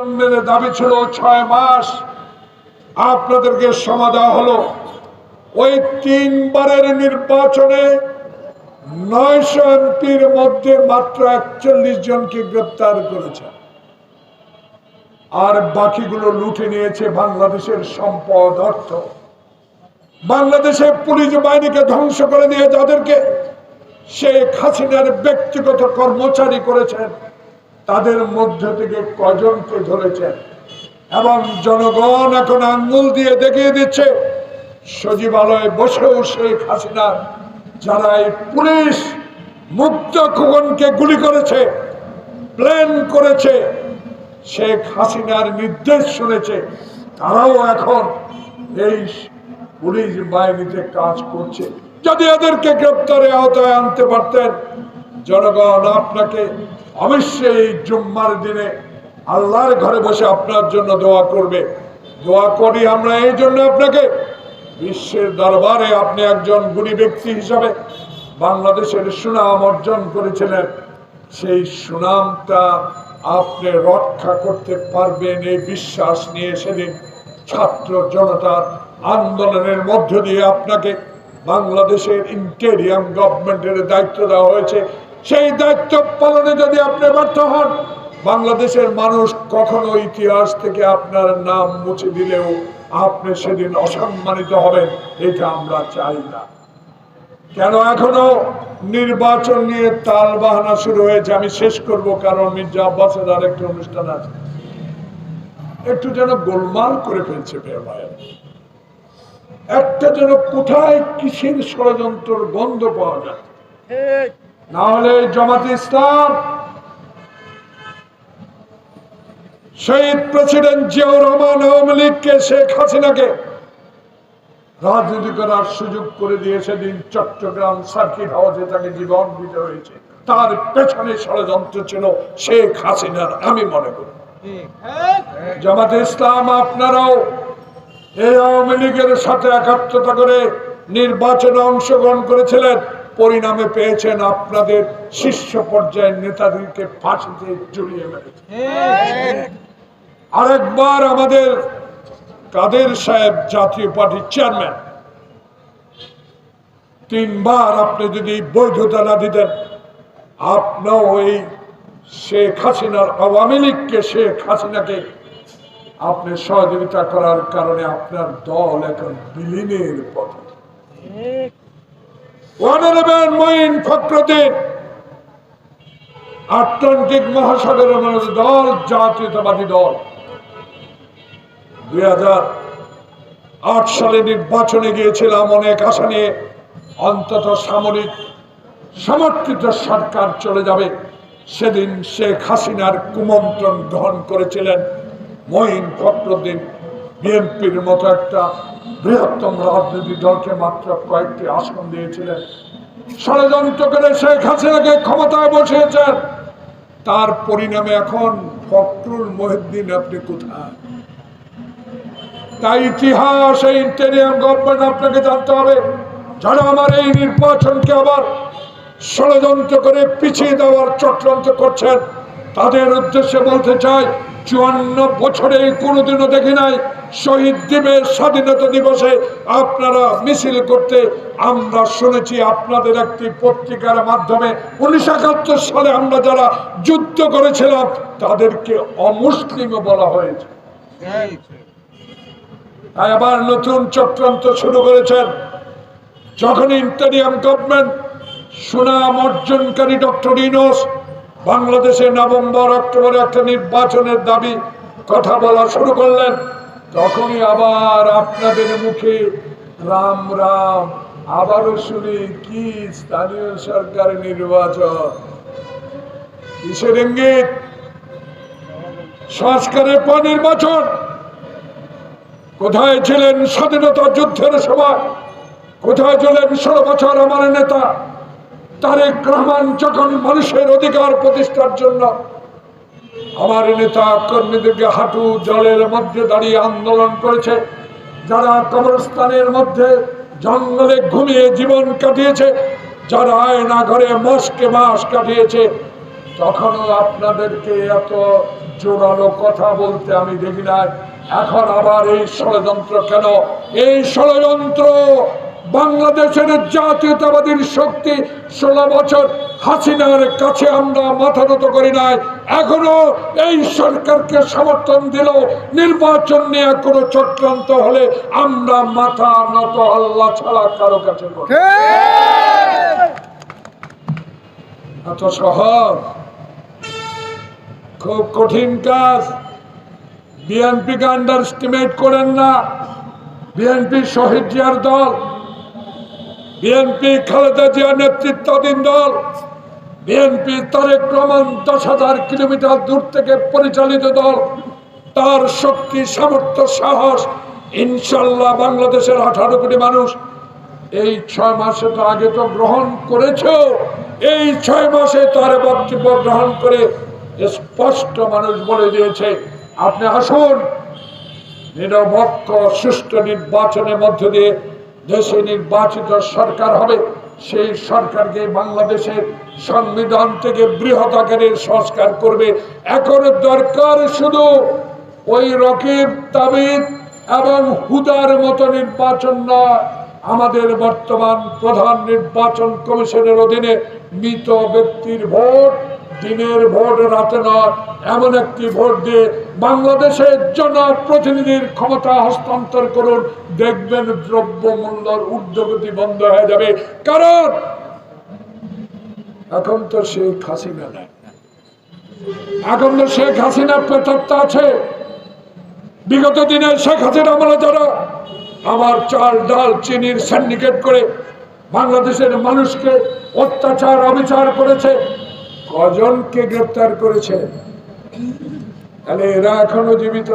জন্মের দাবি ছিল ছয় মাস। আপনাদেরকে সময় দেওয়া হলো। ওই তিনবারের নির্বাচনে নয়শো এমপির মধ্যে মাত্র একচল্লিশ জনকে গ্রেপ্তার করেছে। আর বাকিগুলো লুটে নিয়েছে বাংলাদেশের সম্পদ অর্থ। বাংলাদেশের পুলিশ বাহিনীকে ধ্বংস করে দিয়ে যাদেরকে শেখ হাসিনার ব্যক্তিগত কর্মচারী করেছেন তাদের মধ্য থেকে কজনকে ধরেছেন এবং জনগণ এখন আঙ্গুল দিয়ে দেখিয়ে দিচ্ছে, সচিবালয়ে বসেও শেখ হাসিনা, যারা এই পুলিশ মুক্ত খোকনকে গুলি করেছে প্ল্যান করেছে, শেখ হাসিনার নির্দেশ শুনেছে, তারাও এখন এই পুলিশ বাহিনীতে কাজ করছে। যদি এদেরকে গ্রেপ্তারে আওতায় আনতে পারতেন, জনগণ আপনাকে অবশ্যই জুম্মার দিনে আল্লাহর ঘরে বসে আপনার জন্য দোয়া করবে। দোয়া করি আমরা এই জন্য আপনাকে। বিশ্বের দরবারে আপনি একজন গুণী ব্যক্তি হিসাবে বাংলাদেশের সুনাম অর্জন করেছিলেন। সেই সুনামটা আপনি রক্ষা করতে পারবেন এই বিশ্বাস নিয়ে সেদিন ছাত্র জনতার আন্দোলনের মধ্য দিয়ে আপনাকে বাংলাদেশের ইন্টেরিয়াম গভর্নমেন্টের দায়িত্ব দেওয়া হয়েছে। সেই দায়িত্ব পালনে যদি আপনি ব্যর্থ হন, বাংলাদেশের মানুষ কখনো ইতিহাস থেকে আপনার নাম মুছে দিলেও আপনি সেদিন অসম্মানিত হবেন, এটা আমরা চাই না। কেন এখনও নির্বাচন নিয়ে তাল বাহানা শুরু হয়েছে, আমি শেষ করব কারণ মির্জা আব্বাসের আরেকটা অনুষ্ঠান আছে। একটু যেন গোলমাল করে ফেলছে একটা যেন কোথায় কিসের ষড়যন্ত্রের গন্ধ পাওয়া যায় না হলে জামাত ইসলাম, শহীদ প্রেসিডেন্ট জিয়াউর রহমান আওয়ামী লীগকে, শেখ হাসিনাকে রাজনীতি করার সুযোগ করে দিয়ে সেদিন চট্টগ্রাম সার্কিট হাউসে তাকে জীবন দিতে হয়েছে। তার পেছনে ষড়যন্ত্র ছিল শেখ হাসিনার, আমি মনে করি। জামাতে ইসলাম, আপনারাও এই আওয়ামী লীগের সাথে একাত্মতা করে নির্বাচনে অংশগ্রহণ করেছিলেন। পরিণামে পেয়েছেন আপনাদের শীর্ষ পর্যায়ের নেতাদেরকে ফাঁসিতে জড়িয়ে মেরেছে আরেকবার আমাদের কাদের সাহেব জাতীয় পার্টির চেয়ারম্যান, তিনবার আপনি যদি বৈধতা না দিতেন, আপনিও এই শেখ হাসিনার আওয়ামী লীগকে, শেখ হাসিনাকে আপনি সহযোগিতা করার কারণে আপনার দল এখন বিলীনের পথে। অনারেবল মঈন ফখরুদ্দিন। আটলান্টিক মহাসাগরের মানুষ দল, জাতীয়তাবাদী দল। দুই আট সালে নির্বাচনে গিয়েছিলাম অনেক আশা নিয়ে। অন্তত সামরিক সমর্থিত সরকার চলে যাবে। সেদিন শেখ হাসিনার কুমন্ত্রণ গ্রহণ করেছিলেন মঈন ফখরুদ্দিন। বিএনপির মতো একটা বৃহত্তম রাজনৈতিক দলকে মাত্র কয়েকটি আসন দিয়েছিলেন। ষড়যন্ত্র করে শেখ হাসিনাকে ক্ষমতায় বসিয়েছেন। তার পরিণামে এখন ফখরুল মহিদ্দিন আপনি কোথায়? তাই ইতিহাস, এই ইন্টেরিয়াম গভর্নমেন্ট আপনাকে জানতে হবে যারা আমার এই নির্বাচনকে আবার ষড়যন্ত্র করে পিছিয়ে দেওয়ার চক্রান্ত করছেন। তাদের উদ্দেশ্যে বলতে চাই চুয়ান্ন বছরে কোনোদিনও দেখি নাই শহীদ দিবস, স্বাধীনতা দিবসে আপনারা মিছিল করতে, আমরা শুনেছি আপনাদের একটি পত্রিকার মাধ্যমে উনিশশো একাত্তর সালে আমরা যারা যুদ্ধ করেছিলাম, তাদেরকে অমুসলিমও বলা হয়েছে। আবার নতুন চক্রান্ত শুরু করেছেন। যখন ইন্টারিয়াম গভর্নমেন্ট সুনাম অর্জনকারী ডক্টর ইনোস বাংলাদেশে নভেম্বর, অক্টোবরে একটা নির্বাচনের দাবি, কথা বলা শুরু করলেন। তখনই আবার আপনাদের মুখে রাম রাম, আবারও শুনি কি স্থানীয় সরকার নির্বাচন। কিসের ইঙ্গিত? সংস্কারের পর নির্বাচন। কোথায় ছিলেন স্বাধীনতা যুদ্ধের সময়? কোথায় ছিলেন ষোলো বছর আমার নেতা? তারেক রহমান যখন মানুষের অধিকার প্রতিষ্ঠার জন্য আমার নেতা কর্মীদেরকে হাঁটু জলের মধ্যে দাঁড়িয়ে আন্দোলন করেছে, যারা কবরস্থানের মধ্যে জঙ্গলে ঘুমিয়ে জীবন কাটিয়েছে, যারা আয়না ঘরে মাসকে মাস কাটিয়েছে, তখনও আপনাদেরকে এত জোরালো কথা বলতে আমি দেখি না এখন আবার এই ষড়যন্ত্র কেন? এই ষড়যন্ত্র বাংলাদেশের জাতীয়তাবাদীর শক্তি ষোলো বছর হাসিনার কাছে আমরা মাথা নত করি নাই। এখনও এই সরকারকে সমর্থন দিল। নির্বাচন নিয়ে কোনো চক্রান্ত হলে আমরা মাথা নত আল্লাহ ছাড়া কারও কাছে। এত সহজ। খুব কঠিন কাজ। বিএনপিকে আন্ডার করেন না। বিএনপি শহীদ জিয়ার দল। বিএনপি খালেদা জিয়ার নেতৃত্বাধীন দল, বিএনপি তারেক রহমান দশ হাজার কিলোমিটার দূর থেকে পরিচালিত দল, তার শক্তি, সামর্থ্য, সাহস, ইনশাল্লাহ বাংলাদেশের আঠারো কোটি মানুষ এই ছয় মাসে তো আগে তো গ্রহণ করেছ। এই ছয় মাসে তার বক্তব্য গ্রহণ করে স্পষ্ট মানুষ বলে দিয়েছে, আপনি আসুন, নিরপেক্ষ, সুষ্ঠু নির্বাচনের মধ্য দিয়ে দেশে নির্বাচিত সরকার হবে, সেই সরকারকে বাংলাদেশের সংবিধান থেকে বৃহৎ আকারের সংস্কার করবে। এখন দরকার শুধু ওই রকিব তাবিদ এবং হুদার মতো নির্বাচন নয়। আমাদের বর্তমান প্রধান নির্বাচন কমিশনের অধীনে মৃত ব্যক্তির ভোট দিনের ভোট, রাতে নয়। এমন একটি ভোট দিয়ে বাংলাদেশের জনপ্রতিনিধির ক্ষমতা হস্তান্তর করুন। দেখবেন দ্রব্য মূল্যর ঊর্ধ্বগতি বন্ধ হয়ে যাবে। কারণ এখন তো শেখ হাসিনা নাই। এখন তো শেখ হাসিনা প্রেতাত্মা আছে। বিগত দিনে শেখ হাসিনা আমলে যারা আমার চাল, ডাল, চিনির সিন্ডিকেট করে বাংলাদেশের মানুষকে অত্যাচার, অবিচার করেছে। কজনকে গ্রেপ্তার করেছে? তাহলে এরা এখনও জীবিত?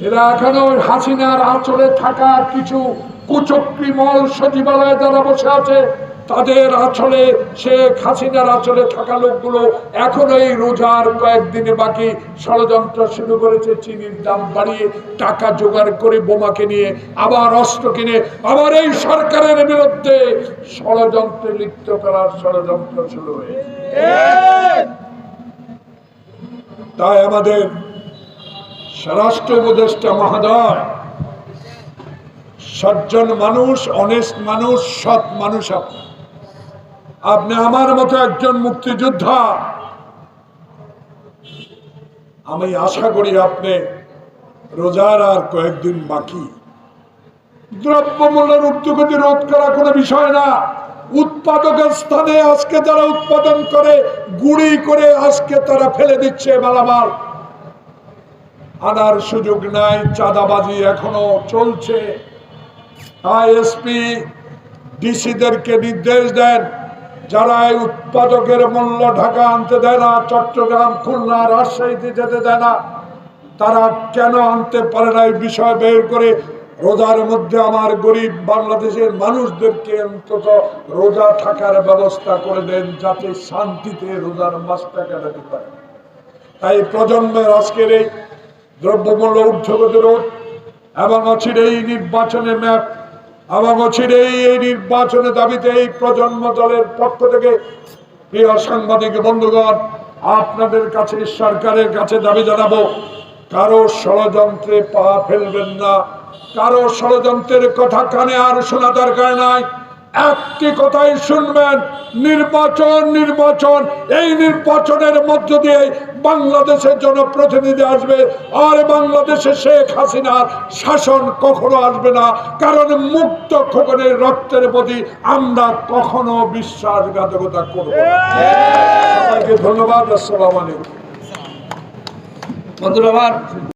এরা এখনও হাসিনার আচরে থাকা কিছু কুচক্রিমল সচিবালয়ে যারা বসে আছে? তাদের আঁচলে শেখ হাসিনার আঁচলে থাকা লোকগুলো এখন এই রোজার কয়েকদিনে বাকি ষড়যন্ত্র শুরু করেছে, চিনির দাম বাড়িয়ে টাকা জোগাড় করে বোমাকে নিয়ে আবার অস্ত্র কিনে, আবার এই সরকারের বিরুদ্ধে ষড়যন্ত্রে লিপ্ত করার ষড়যন্ত্র শুরু হয়েছে। তাই আমাদের স্বরাষ্ট্র উপদেষ্টা মহাদয়, সজ্জন মানুষ অনেস্ট মানুষ, সৎ মানুষ আপনি আপনি আমার মতো একজন মুক্তিযোদ্ধা। আমি আশা করি আপনি রোজার আর কয়েকদিন বাকি। দ্রব্যমূল্যের ঊর্ধ্বগতি রোধ করা কোনো বিষয় না। উৎপাদকের স্থানে আজকে যারা উৎপাদন করে, গুড়ি করে আজকে তারা ফেলে দিচ্ছে মালামাল। আনার সুযোগ নাই, চাঁদাবাজি এখনও চলছে। আইএসপি, ডিসিদেরকে নির্দেশ দেন। যারা এই উৎপাদকের মূল্য ঢাকা আনতে দেয় না, চট্টগ্রাম, খুলনা, রাজশাহীতে যেতে দেয় না, তারা কেন আনতে পারে না এই বিষয় বের করে? রোজার মধ্যে আমার গরিব বাংলাদেশের মানুষদেরকে অন্তত রোজা থাকার ব্যবস্থা করে দেন, যাতে শান্তিতে রোজার মাসটা কাটাতে পারে। তাই প্রজন্মের আজকের এই দ্রব্যমূল্য ঊর্ধ্বগতি রোধ এবং অচিরে এই নির্বাচনের ম্যাপ এবং অচিরে এই নির্বাচনের দাবিতে এই প্রজন্ম দলের পক্ষ থেকে প্রিয় সাংবাদিক বন্ধুগণ, আপনাদের কাছে, সরকারের কাছে দাবি জানাব, কারও ষড়যন্ত্রে পা ফেলবেন না। কারও ষড়যন্ত্রের কথা কানে আর শোনা দরকার নাই। একটি কথাই শুনবেন নির্বাচন নির্বাচন এই নির্বাচনের মধ্য দিয়ে বাংলাদেশের জনপ্রতিনিধি আসবে আর বাংলাদেশে শেখ হাসিনার শাসন কখনো আসবে না কারণ মুক্ত খোকনের রক্তের প্রতি আমরা কখনো বিশ্বাসঘাতকতা করব সবাইকে ধন্যবাদ আসসালাম আলাইকুম। বন্ধুরা